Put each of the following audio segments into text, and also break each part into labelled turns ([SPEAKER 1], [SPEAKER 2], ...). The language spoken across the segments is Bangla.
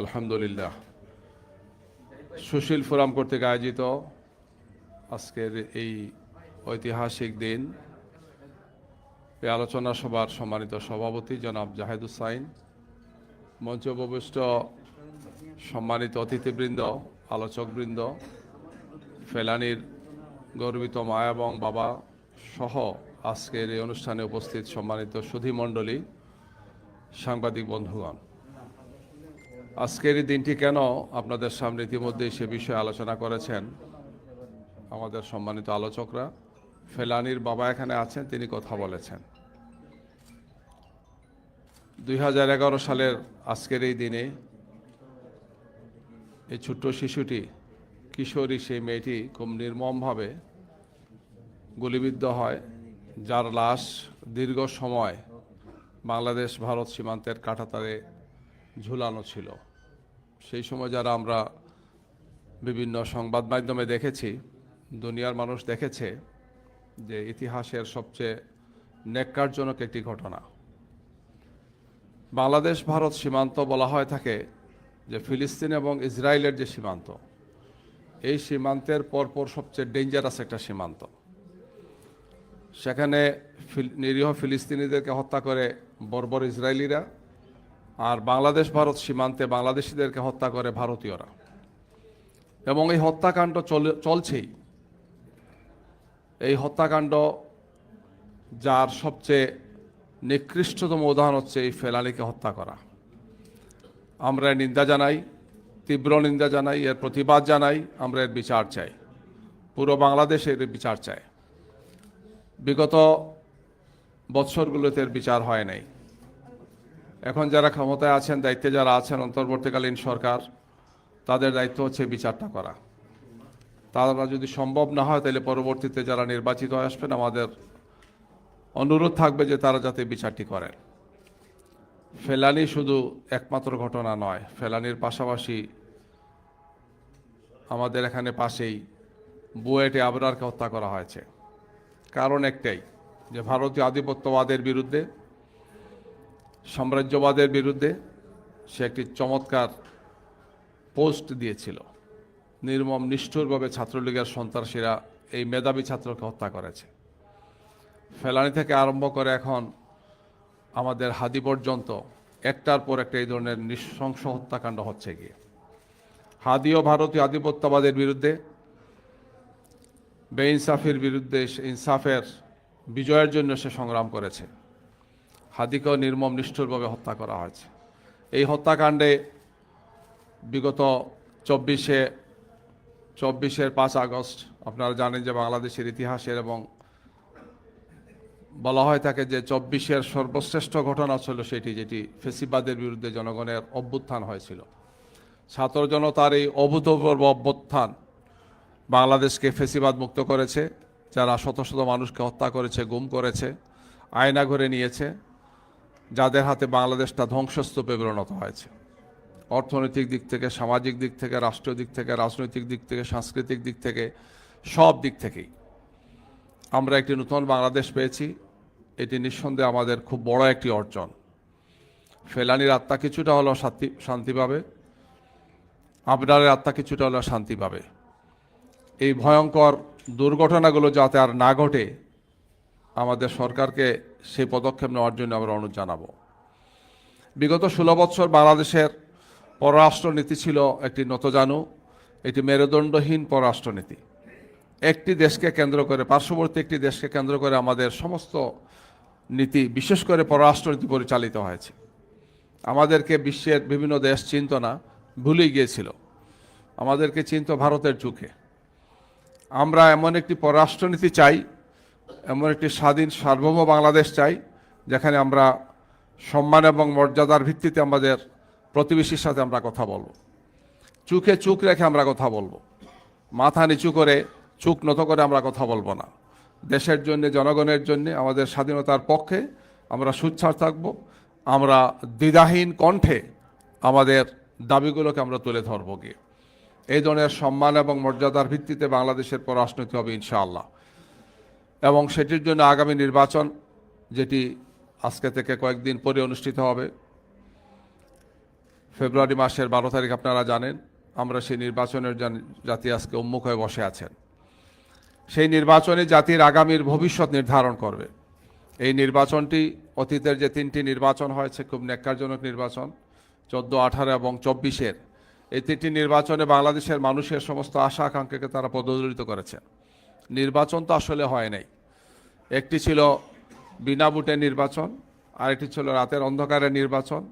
[SPEAKER 1] আলহামদুলিল্লাহ। সুশীল ফোরাম কর্তৃক আয়োজিত আজকের এই ঐতিহাসিক দিন। এই আলোচনা সভার সম্মানিত সভাপতি জনাব জাহেদ হুসাইন মঞ্চ উপবিষ্ট সম্মানিত অতিথিবৃন্দ, আলোচকবৃন্দ, ফেলানির গর্বিত মা এবং বাবা সহ আজকের এই অনুষ্ঠানে উপস্থিত সম্মানিত সুধীমণ্ডলী, সাংবাদিক বন্ধুগণ। আজকের এই দিনটি কেন আপনাদের সামনে ইতিমধ্যেই সে বিষয়ে আলোচনা করেছেন? আমাদের সম্মানিত আলোচকরা, ফেলানির বাবা এখানে আছেন, তিনি কথা বলেছেন। দুই হাজার এগারো সালের আজকের এই দিনে এই ছোট্ট শিশুটি, কিশোরী সেই মেয়েটি খুব নির্মমভাবে গুলিবিদ্ধ হয়, যার লাশ দীর্ঘ সময় বাংলাদেশ ভারত সীমান্তের কাঁটাতারে ঝুলানো ছিল। সেই সময় যারা আমরা বিভিন্ন সংবাদ মাধ্যমে দেখেছি, দুনিয়ার মানুষ দেখেছে যে ইতিহাসের সবচেয়ে নেককারজনক একটি ঘটনা। বাংলাদেশ, ভারত সীমান্ত বলা হয় থাকে যে ফিলিস্তিন এবং ইসরায়েলের যে সীমান্ত, এই সীমান্তের পরপর সবচেয়ে ডেঞ্জারাস একটা সীমান্ত। সেখানে নিরীহ ফিলিস্তিনিদেরকে হত্যা করে বর্বর ইসরায়েলিরা আর বাংলাদেশ, ভারত সীমান্তে বাংলাদেশিদেরকে হত্যা করে ভারতীয়রা। এবং এই হত্যাকাণ্ড চলে, চলছেই। এই হত্যাকাণ্ড, যার সবচেয়ে নিকৃষ্টতম উদাহরণ হচ্ছে এই ফেলানিকে হত্যা করা। আমরা নিন্দা জানাই, তীব্র নিন্দা জানাই, এর প্রতিবাদ জানাই, আমরা এর বিচার চাই। পুরো বাংলাদেশ এর বিচার চায় বিগত বৎসরগুলোতে এর বিচার হয় নাই। এখন যারা ক্ষমতায় আছেন, দায়িত্বে যারা আছেন, অন্তর্বর্তীকালীন সরকার, তাদের দায়িত্ব হচ্ছে বিচারটা করা। তারা যদি সম্ভব না হয়, তাহলে পরবর্তীতে যারা নির্বাচিত হয়ে আসবেন, আমাদের অনুরোধ থাকবে যে তারা যাতে বিচারটি করেন। ফেলানি শুধু একমাত্র ঘটনা নয়, ফেলানির পাশাপাশি আমাদের এখানে পাশেই বুয়েটে আবরারকে হত্যা করা হয়েছে। কারণ একটাই, যে ভারতীয় আধিপত্যবাদের বিরুদ্ধে সাম্রাজ্যবাদের বিরুদ্ধে সে একটি চমৎকার পোস্ট দিয়েছিল। নির্মম, নিষ্ঠুরভাবে ছাত্রলীগের সন্ত্রাসীরা এই মেধাবী ছাত্রকে হত্যা করেছে। ফেলানি থেকে আরম্ভ করে এখন আমাদের হাদি পর্যন্ত একটার পর একটা এই ধরনের নৃশংস হত্যাকাণ্ড হচ্ছে গিয়ে। হাদি ও ভারতীয় আধিপত্যবাদের বিরুদ্ধে, বেইনসাফির বিরুদ্ধে ইনসাফের বিজয়ের জন্য সে সংগ্রাম করেছে। হাদিকেও নির্মম নিষ্ঠুরভাবে হত্যা করা হয়েছে। এই হত্যাকাণ্ডে বিগত চব্বিশে, চব্বিশের পাঁচ আগস্ট আপনারা জানেন যে বাংলাদেশের ইতিহাসের এবং বলা হয় থাকে যে চব্বিশের সর্বশ্রেষ্ঠ ঘটনা ছিল সেটি যেটি ফেসিবাদের বিরুদ্ধে জনগণের অভ্যুত্থান হয়েছিল। ছাত্র জনতার এই অভূতপূর্ব অভ্যুত্থান বাংলাদেশকে ফেসিবাদ মুক্ত করেছে, যারা শত শত মানুষকে হত্যা করেছে, গুম করেছে, আয়না ঘরে নিয়েছে যাদের হাতে বাংলাদেশটা ধ্বংসস্তূপে পরিণত হয়েছে। অর্থনৈতিক দিক থেকে, সামাজিক দিক থেকে, রাষ্ট্রীয় দিক থেকে, রাজনৈতিক দিক থেকে, সাংস্কৃতিক দিক থেকে, সব দিক থেকেই আমরা একটি নতুন বাংলাদেশ পেয়েছি। এটি নিঃসন্দেহে আমাদের খুব বড় একটি অর্জন। ফেলানির আত্মা কিছুটা হলেও শান্তি শান্তি পাবে। আবরারের আত্মা কিছুটা হলেও শান্তি পাবে। এই ভয়ঙ্কর দুর্ঘটনাগুলো যাতে আর না ঘটে আমাদের সরকারকে সেই পদক্ষেপ নেওয়ার জন্য আমরা অনুরোধ জানাব। বিগত ষোলো বছর বাংলাদেশের পররাষ্ট্রনীতি ছিল একটি নতজানু একটি মেরুদণ্ডহীন পররাষ্ট্রনীতি। একটি দেশকে কেন্দ্র করে, পার্শ্ববর্তী একটি দেশকে কেন্দ্র করে আমাদের সমস্ত নীতি, বিশেষ করে পররাষ্ট্রনীতি পরিচালিত হয়েছে। আমাদেরকে বিশ্বের বিভিন্ন দেশ চিনত না ভুলে গিয়েছিল। আমাদেরকে চিনত ভারতের চোখে আমরা এমন একটি পররাষ্ট্রনীতি চাই এমন একটি স্বাধীন সার্বভৌম বাংলাদেশ চাই, যেখানে আমরা সম্মান এবং মর্যাদার ভিত্তিতে আমাদের প্রতিবেশীর সাথে আমরা কথা বলব। চোখে চোখ রেখে আমরা কথা বলব। মাথা নিচু করে চোখ নত করে আমরা কথা বলব না। দেশের জন্য, জনগণের জন্য, আমাদের স্বাধীনতার পক্ষে আমরা সুচ্ছার থাকব। আমরা দ্বিধাহীন কণ্ঠে আমাদের দাবিগুলোকে আমরা তুলে ধরবো গিয়ে। এই ধরনের সম্মান এবং মর্যাদার ভিত্তিতে বাংলাদেশের পররাষ্ট্রনীতি হবে ইনশাআল্লাহ। এবং সেটির জন্য আগামী নির্বাচন, যেটি আজকে থেকে কয়েকদিন পরে অনুষ্ঠিত হবে, ফেব্রুয়ারি মাসের বারো তারিখ আপনারা জানেন, আমরা সেই নির্বাচনের জাতি আজকে উন্মুখ হয়ে বসে আছেন। সেই নির্বাচনে জাতির আগামীর ভবিষ্যৎ নির্ধারণ করবে। এই নির্বাচনটি অতীতের যে তিনটি নির্বাচন হয়েছে, খুব ন্যাক্কারজনক নির্বাচন, চোদ্দ, আঠারো এবং চব্বিশের, এই তিনটি নির্বাচনে বাংলাদেশের মানুষের সমস্ত আশা, আকাঙ্ক্ষাকে তারা পদদলিত করেছেন নির্বাচন তো আসলে হয় নাই। একটি ছিল বিনা ভোটের নির্বাচন, আরেকটি ছিল রাতের অন্ধকারের নির্বাচন।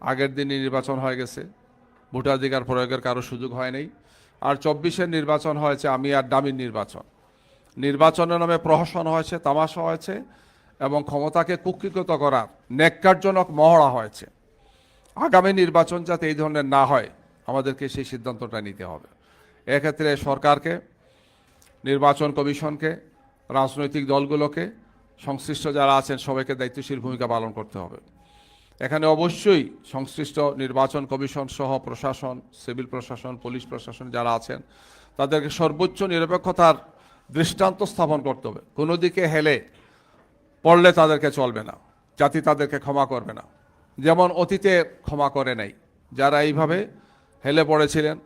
[SPEAKER 1] আগের দিনই নির্বাচন হয়ে গেছে। ভোটাধিকার প্রয়োগের কারও সুযোগ হয় নাই। আর চব্বিশের নির্বাচন হয়েছে আমি আর ডামির নির্বাচন। নির্বাচনের নামে প্রহসন হয়েছে, তামাশা হয়েছে এবং ক্ষমতাকে কুক্ষিগত করার ন্যাক্কারজনক মহড়া হয়েছে। আগামী নির্বাচন যাতে এই ধরনের না হয়, আমাদেরকে সেই সিদ্ধান্তটা নিতে হবে। এক্ষেত্রে সরকারকে নির্বাচন কমিশনকে, রাজনৈতিক দলগুলোকে, সংশ্লিষ্ট যারা আছেন সবাইকে দায়িত্বশীল ভূমিকা পালন করতে হবে। এখানে অবশ্যই সংশ্লিষ্ট নির্বাচন কমিশন সহ প্রশাসন, সিভিল প্রশাসন, পুলিশ প্রশাসন যারা আছেন, তাদেরকে সর্বোচ্চ নিরপেক্ষতার দৃষ্টান্ত স্থাপন করতে হবে। কোনো দিকে হেলে পড়লে তাদেরকে চলবে না। জাতি তাদেরকে ক্ষমা করবে না। যেমন অতীতে ক্ষমা করে নাই। যারা এইভাবে হেলে পড়েছিলেন,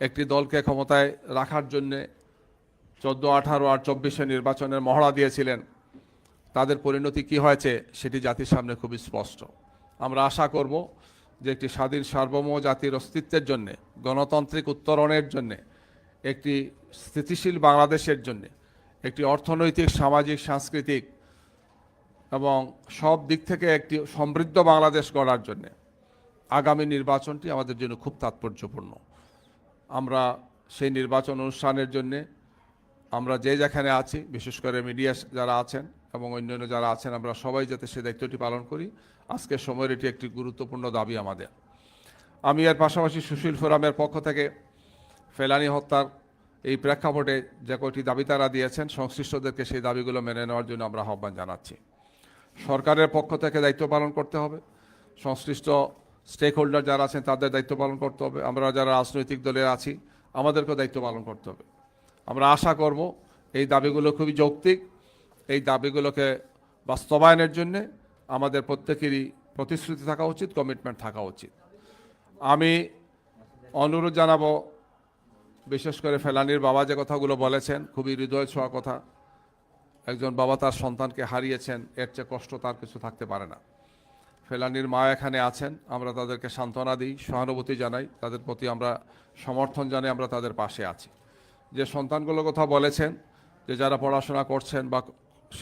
[SPEAKER 1] একটি দলকে ক্ষমতায় রাখার জন্যে চোদ্দ, আঠারো আর চব্বিশে নির্বাচনের মহড়া দিয়েছিলেন। তাদের পরিণতি কি হয়েছে সেটি জাতির সামনে খুবই স্পষ্ট। আমরা আশা করব যে একটি স্বাধীন সার্বভৌম জাতির অস্তিত্বের জন্যে, গণতান্ত্রিক উত্তরণের জন্যে, একটি স্থিতিশীল বাংলাদেশের জন্যে, একটি অর্থনৈতিক, সামাজিক, সাংস্কৃতিক এবং সব দিক থেকে একটি সমৃদ্ধ বাংলাদেশ গড়ার জন্যে আগামী নির্বাচনটি আমাদের জন্য খুব তাৎপর্যপূর্ণ। আমরা সেই নির্বাচন অনুষ্ঠানের জন্যে আমরা যে যেখানে আছি, বিশেষ করে মিডিয়া যারা আছেন এবং অন্যান্য যারা আছেন, আমরা সবাই যাতে সে দায়িত্বটি পালন করি। আজকের সময়ের এটি একটি গুরুত্বপূর্ণ দাবি আমাদের। আমি এর পাশাপাশি সুশীল ফোরামের পক্ষ থেকে ফেলানি হত্যার এই প্রেক্ষাপটে যে কয়টি দাবি তারা দিয়েছেন, সংশ্লিষ্টদেরকে সেই দাবিগুলো মেনে নেওয়ার জন্য আমরা আহ্বান জানাচ্ছি। সরকারের পক্ষ থেকে দায়িত্ব পালন করতে হবে। সংশ্লিষ্ট স্টেক হোল্ডার যারা আছেন, তাদের দায়িত্ব পালন করতে হবে। আমরা যারা রাজনৈতিক দলের আছি, আমাদেরকেও দায়িত্ব পালন করতে হবে। আমরা আশা করব এই দাবিগুলো খুবই যৌক্তিক। এই দাবিগুলোকে বাস্তবায়নের জন্য আমাদের প্রত্যেকেরই প্রতিশ্রুতি থাকা উচিত কমিটমেন্ট থাকা উচিত। আমি অনুরোধ জানাব, বিশেষ করে ফেলানির বাবা যে কথাগুলো বলেছেন, খুবই হৃদয় ছোঁয়া কথা। একজন বাবা তার সন্তানকে হারিয়েছেন, এর চেয়ে কষ্ট তার কিছু থাকতে পারে না। ফেলানির মা এখানে আছেন, আমরা তাদেরকে সান্ত্বনা দিই, সহানুভূতি জানাই, তাদের প্রতি আমরা সমর্থন জানাই, আমরা তাদের পাশে আছি। যে সন্তানগুলোর কথা বলেছেন, যে যারা পড়াশোনা করছেন বা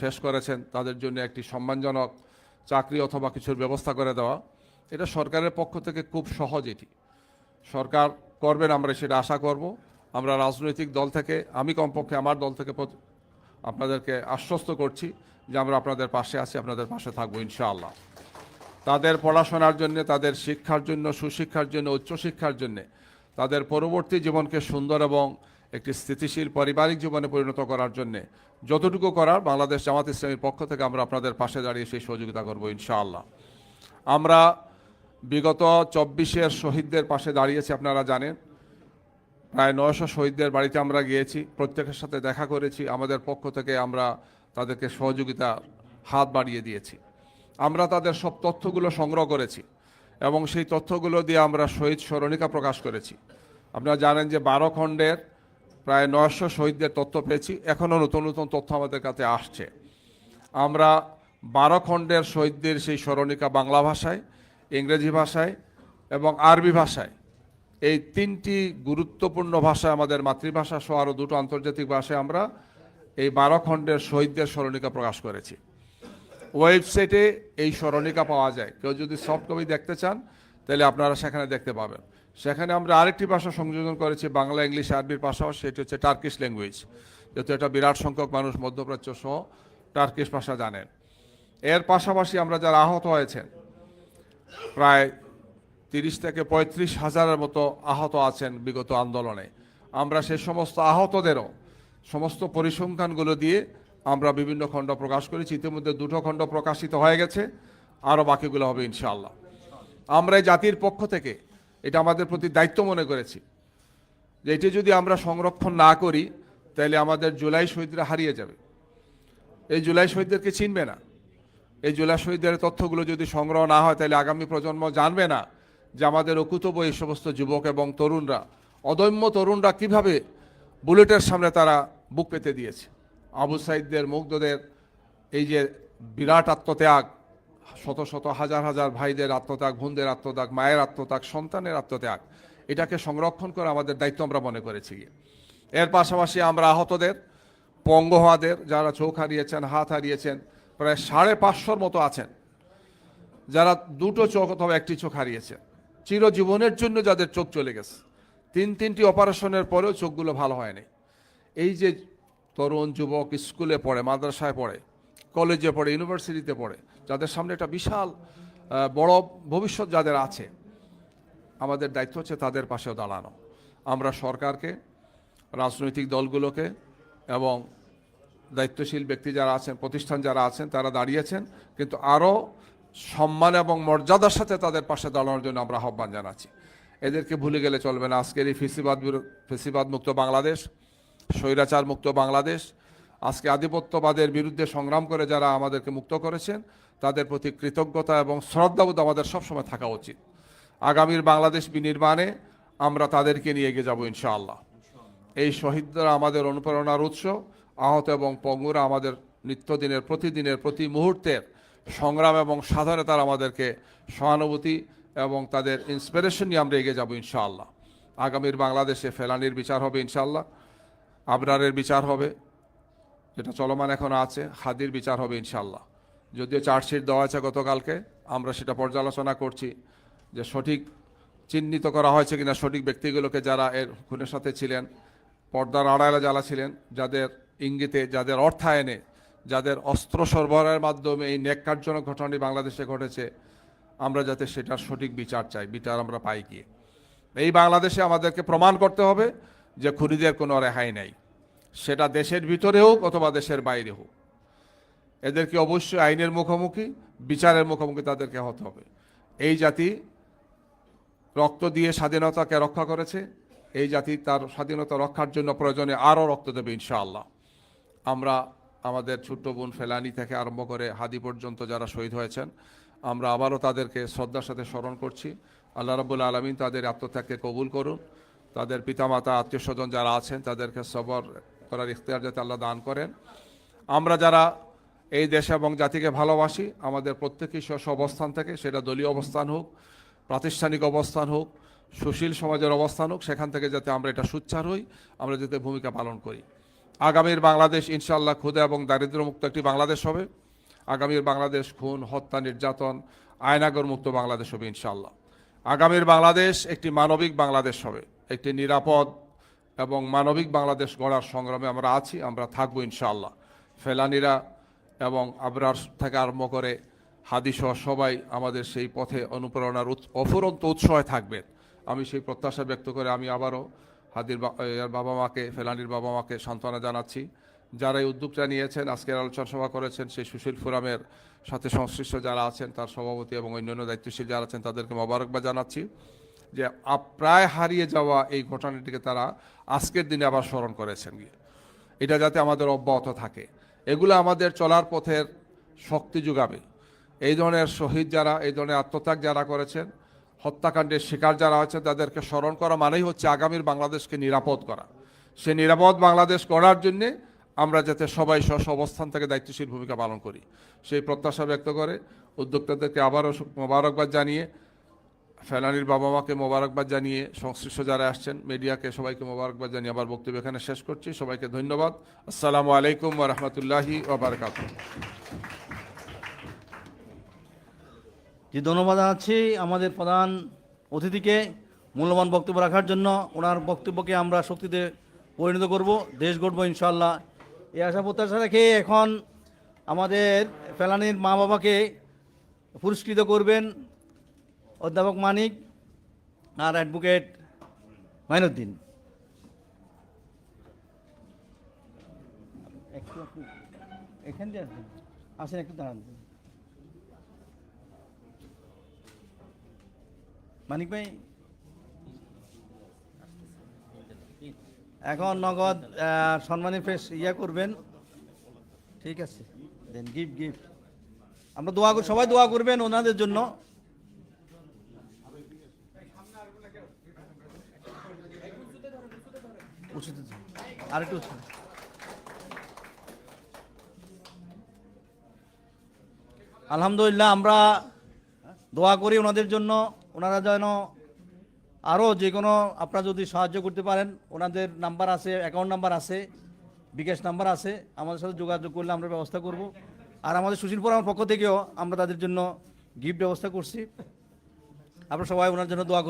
[SPEAKER 1] শেষ করেছেন, তাদের জন্য একটি সম্মানজনক চাকরি অথবা কিছুর ব্যবস্থা করে দেওয়া, এটা সরকারের পক্ষ থেকে খুব সহজ এটি। সরকার করবেন, আমরা সেটা আশা করব। আমরা রাজনৈতিক দল থেকে, আমি কমপক্ষে আমার দল থেকে আপনাদেরকে আশ্বস্ত করছি যে আমরা আপনাদের পাশে আছি, আপনাদের পাশে থাকব, ইনশাআল্লাহ। তাদের পড়াশোনার জন্য, তাদের শিক্ষার জন্য, সুশিক্ষার জন্য, উচ্চশিক্ষার জন্য, তাদের পরবর্তী জীবনকে সুন্দর এবং একটি স্থিতিশীল পারিবারিক জীবনে পরিণত করার জন্য যতটুকু করার বাংলাদেশ জামাত ইসলামীর পক্ষ থেকে আমরা আপনাদের পাশে দাঁড়িয়ে সেই সহযোগিতা করব ইনশাআল্লাহ। আমরা বিগত চব্বিশের শহীদদের পাশে দাঁড়িয়েছি, আপনারা জানেন। প্রায় নয়শো শহীদদের বাড়িতে আমরা গিয়েছি, প্রত্যেকের সাথে দেখা করেছি। আমাদের পক্ষ থেকে আমরা তাদেরকে সহযোগিতা হাত বাড়িয়ে দিয়েছি। আমরা তাদের সব তথ্যগুলো সংগ্রহ করেছি এবং সেই তথ্যগুলো দিয়ে আমরা শহীদ স্মরণিকা প্রকাশ করেছি। আপনারা জানেন যে বারো খণ্ডের প্রায় নয়শো শহীদদের তথ্য পেয়েছি। এখনও নতুন নতুন তথ্য আমাদের কাছে আসছে। আমরা বারো খণ্ডের শহীদদের সেই স্মরণিকা বাংলা ভাষায়, ইংরেজি ভাষায় এবং আরবি ভাষায়। এই তিনটি গুরুত্বপূর্ণ ভাষা আমাদের মাতৃভাষা সহ আরও দুটো আন্তর্জাতিক ভাষায় আমরা এই বারো খণ্ডের শহীদদের স্মরণিকা প্রকাশ করেছি। ওয়েবসাইটে এই স্মরণিকা পাওয়া যায়। কেউ যদি সফট কপি দেখতে চান, তাহলে আপনারা সেখানে দেখতে পাবেন। সেখানে আমরা আরেকটি ভাষা সংযোজন করেছি, বাংলা, ইংলিশ, আরবির পাশাপাশি, সেটি হচ্ছে টার্কিশ ল্যাঙ্গুয়েজ যেহেতু এটা বিরাট সংখ্যক মানুষ মধ্যপ্রাচ্য সহ টার্কিশ ভাষা জানেন। এর পাশাপাশি আমরা যারা আহত হয়েছেন, প্রায় তিরিশ থেকে পঁয়ত্রিশ হাজারের মতো আহত আছেন বিগত আন্দোলনে। আমরা সেই সমস্ত আহতদেরও সমস্ত পরিসংখ্যানগুলো দিয়ে আমরা বিভিন্ন খণ্ড প্রকাশ করেছি। ইতিমধ্যে দুটো খণ্ড প্রকাশিত হয়ে গেছে, আরও বাকিগুলো হবে ইনশাআল্লাহ। আমরা জাতির পক্ষ থেকে এটা আমাদের প্রতি দায়িত্ব মনে করেছি। যে এটি যদি আমরা সংরক্ষণ না করি, তাহলে আমাদের জুলাই শহীদরা হারিয়ে যাবে। এই জুলাই শহীদদেরকে চিনবে না। এই জুলাই শহীদদের তথ্যগুলো যদি সংগ্রহ না হয়, তাহলে আগামী প্রজন্ম জানবে না যে আমাদের অকুতব এই সমস্ত যুবক এবং তরুণরা, অদম্য তরুণরা কীভাবে বুলেটের সামনে তারা বুক পেতে দিয়েছে। আবু সাইদদের মুগ্ধদের এই যে বিরাট আত্মত্যাগ শত শত হাজার হাজার ভাইদের আত্মত্যাগ, বোনদের আত্মত্যাগ, মায়ের আত্মত্যাগ, সন্তানের আত্মত্যাগ, এটাকে সংরক্ষণ করে আমাদের দায়িত্ব আমরা মনে করেছি। এর পাশাপাশি আমরা আহতদের পঙ্গ হওয়াদের যারা চোখ হারিয়েছেন, হাত হারিয়েছেন, প্রায় সাড়ে পাঁচশোর মতো আছেন, যারা দুটো চোখ অথবা একটি চোখ হারিয়েছে চিরজীবনের জন্য যাদের চোখ চলে গেছে। তিন তিনটি অপারেশনের পরেও চোখগুলো ভালো হয়নি। এই যে তরুণ যুবক স্কুলে পড়ে, মাদ্রাসায় পড়ে কলেজে পড়ে, ইউনিভার্সিটিতে পড়ে, যাদের সামনে একটা বিশাল বড় ভবিষ্যৎ যাদের আছে, আমাদের দায়িত্ব হচ্ছে তাদের পাশেও দাঁড়ানো। আমরা সরকারকে, রাজনৈতিক দলগুলোকে এবং দায়িত্বশীল ব্যক্তি যারা আছেন, প্রতিষ্ঠান যারা আছেন, তারা দাঁড়িয়েছেন, কিন্তু আরও সম্মান এবং মর্যাদার সাথে তাদের পাশে দাঁড়ানোর জন্য আমরা আহ্বান জানাচ্ছি। এদেরকে ভুলে গেলে চলবে না। আজকের এই ফেসিবাদ ফেসিবাদ মুক্ত বাংলাদেশ স্বৈরাচার মুক্ত বাংলাদেশ আজকে আধিপত্যবাদের বিরুদ্ধে সংগ্রাম করে যারা আমাদেরকে মুক্ত করেছেন, তাদের প্রতি কৃতজ্ঞতা এবং শ্রদ্ধাবোধ আমাদের সবসময় থাকা উচিত। আগামীর বাংলাদেশ বিনির্মাণে আমরা তাদেরকে নিয়ে এগিয়ে যাব ইনশাআল্লাহ। এই শহীদরা আমাদের অনুপ্রেরণার উৎস, আহত এবং পঙ্গুরা আমাদের নিত্যদিনের, প্রতিদিনের, প্রতি মুহূর্তের সংগ্রাম এবং সাধনে তারা আমাদেরকে সহানুভূতি এবং তাদের ইন্সপিরেশন নিয়ে আমরা এগিয়ে যাব ইনশাআল্লাহ। আগামীর বাংলাদেশে ফেলানির বিচার হবে ইনশাআল্লাহ। আবরারের বিচার হবে। যেটা চলমান এখন আছে, হাদির বিচার হবে ইনশাল্লাহ যদিও চার্জশিট দেওয়া আছে গতকালকে, আমরা সেটা পর্যালোচনা করছি যে সঠিক চিহ্নিত করা হয়েছে কিনা, সঠিক ব্যক্তিগুলোকে যারা এর খুনের সাথে ছিলেন, পর্দার আড়ালে যারা ছিলেন, যাদের ইঙ্গিতে, যাদের অর্থায়নে, যাদের অস্ত্র সরবরাহের মাধ্যমে এই ন্যাক্কারজনক ঘটনাটি বাংলাদেশে ঘটেছে, আমরা যাতে সেটার সঠিক বিচার চাই, বিচার আমরা পাই গিয়ে। এই বাংলাদেশে আমাদেরকে প্রমাণ করতে হবে যে খুনিদের কোনো রেহাই নেই। সেটা দেশের ভিতরে হোক অথবা দেশের বাইরে হোক। এদেরকে অবশ্যই আইনের মুখোমুখি, বিচারের মুখোমুখি তাদেরকে হতে হবে। এই জাতি রক্ত দিয়ে স্বাধীনতাকে রক্ষা করেছে। এই জাতি তার স্বাধীনতা রক্ষার জন্য প্রয়োজনে আরও রক্ত দেবে ইনশাআল্লাহ। আমরা আমাদের ছোট্ট বোন ফেলানি থেকে আরম্ভ করে হাদি পর্যন্ত যারা শহীদ হয়েছেন, আমরা আবারও তাদেরকে শ্রদ্ধার সাথে স্মরণ করছি। আল্লাহ রাবুল আলমিন তাদের আত্মত্যাগকে কবুল করুন। তাদের পিতামাতা, আত্মীয় স্বজন যারা আছেন, তাদেরকে সবর করার ইখতিয়ার যাতে আল্লাহ দান করেন। আমরা যারা এই দেশ এবং জাতিকে ভালোবাসি, আমাদের প্রত্যেকেই স্ব অবস্থান থেকে, সেটা দলীয় অবস্থান হোক, প্রাতিষ্ঠানিক অবস্থান হোক, সুশীল সমাজের অবস্থান হোক, সেখান থেকে যাতে আমরা এটা সুচ্চার হই, আমরা যাতে ভূমিকা পালন করি। আগামীর বাংলাদেশ ইনশাআল্লাহ ক্ষুদা এবং দারিদ্র্যমুক্ত একটি বাংলাদেশ হবে। আগামীর বাংলাদেশ খুন, হত্যা, নির্যাতন আয়নাগর মুক্ত বাংলাদেশ হবে ইনশাআল্লাহ। আগামীর বাংলাদেশ একটি মানবিক বাংলাদেশ হবে, একটি নিরাপদ এবং মানবিক বাংলাদেশ গড়ার সংগ্রামে আমরা আছি, আমরা থাকব ইনশাআল্লাহ। ফেলানিরা এবং আবরার থেকে আরম্ভ করে হাদিসহ সবাই আমাদের সেই পথে অনুপ্রেরণার অফুরন্ত উৎসাহে থাকবেন। আমি সেই প্রত্যাশা ব্যক্ত করে আমি আবারও হাদির বাবা মাকে, ফেলানির বাবা মাকে সান্ত্বনা জানাচ্ছি। যারা এই উদ্যোগটা নিয়েছেন, আজকের আলোচনা সভা করেছেন, সেই সুশীল ফোরামের সাথে সংশ্লিষ্ট যারা আছেন, তার সভাপতি এবং অন্যান্য দায়িত্বশীল যারা আছেন, তাদেরকে মোবারকবাদ জানাচ্ছি যে প্রায় হারিয়ে যাওয়া এই ঘটনাটিকে তারা আজকের দিনে আবার স্মরণ করেছেন এটা যাতে আমাদের অব্যাহত থাকে। এগুলো আমাদের চলার পথের শক্তি যোগাবে। এই ধরনের শহীদ যারা, এই ধরনের আত্মত্যাগ যারা করেছেন, হত্যাকাণ্ডের শিকার যারা হয়েছে তাদেরকে স্মরণ করা মানেই হচ্ছে আগামীর বাংলাদেশকে নিরাপদ করা। সে নিরাপদ বাংলাদেশ করার জন্যে আমরা যাতে সবাই স্ব স্ব অবস্থান থেকে দায়িত্বশীল ভূমিকা পালন করি। সেই প্রত্যাশা ব্যক্ত করে। উদ্যোক্তাদেরকে আবারও মোবারকবাদ জানিয়ে ফেলানির বাবা মাকে মোবারকবাদ জানিয়ে সংশ্লিষ্ট যারা আসছেন, মিডিয়াকে সবাইকে মোবারকবাদ জানিয়ে আবার বক্তব্য এখানে শেষ করছি। সবাইকে ধন্যবাদ। আসসালামু আলাইকুম রাহমাতুল্লাহি ওয়া বারাকাতুহু।
[SPEAKER 2] যে ধন্যবাদ জানাচ্ছি আমাদের প্রধান অতিথিকে মূল্যবান বক্তব্য রাখার জন্য। ওনার বক্তব্যকে আমরা শক্তিতে পরিণত করব। দেশ গড়ব ইনশাল্লাহ এই আশা প্রত্যাশা রেখে এখন আমাদের ফেলানির মা বাবাকে পুরস্কৃত করবেন। অধ্যাপক মানিক আর অ্যাডভোকেট মাইনুদ্দিন। এখান দিয়ে আসবেন। আসেন, একটু দাঁড়ান। মানিক ভাই? এখন নগদ সম্মানী ফ্রেশ ইয়া করবেন। ঠিক আছে, দেন গিফট গিফট। আমরা দোয়া সবাই দোয়া করবেন ওনাদের জন্য। উচিত আরেকটু উচিত আলহামদুলিল্লাহ, আমরা দোয়া করি ওনাদের জন্য। ওনারা যেন আরও যে কোনো আপনারা যদি সাহায্য করতে পারেন, ওনাদের নাম্বার আছে অ্যাকাউন্ট নাম্বার আছে, বিকাশ নাম্বার আছে, আমাদের সাথে যোগাযোগ করলে আমরা ব্যবস্থা করব। আর আমাদের সুশীলপুর আমার পক্ষ থেকেও আমরা তাদের জন্য গিফট ব্যবস্থা করছি। আপনারা সবাই ওনার জন্য দোয়া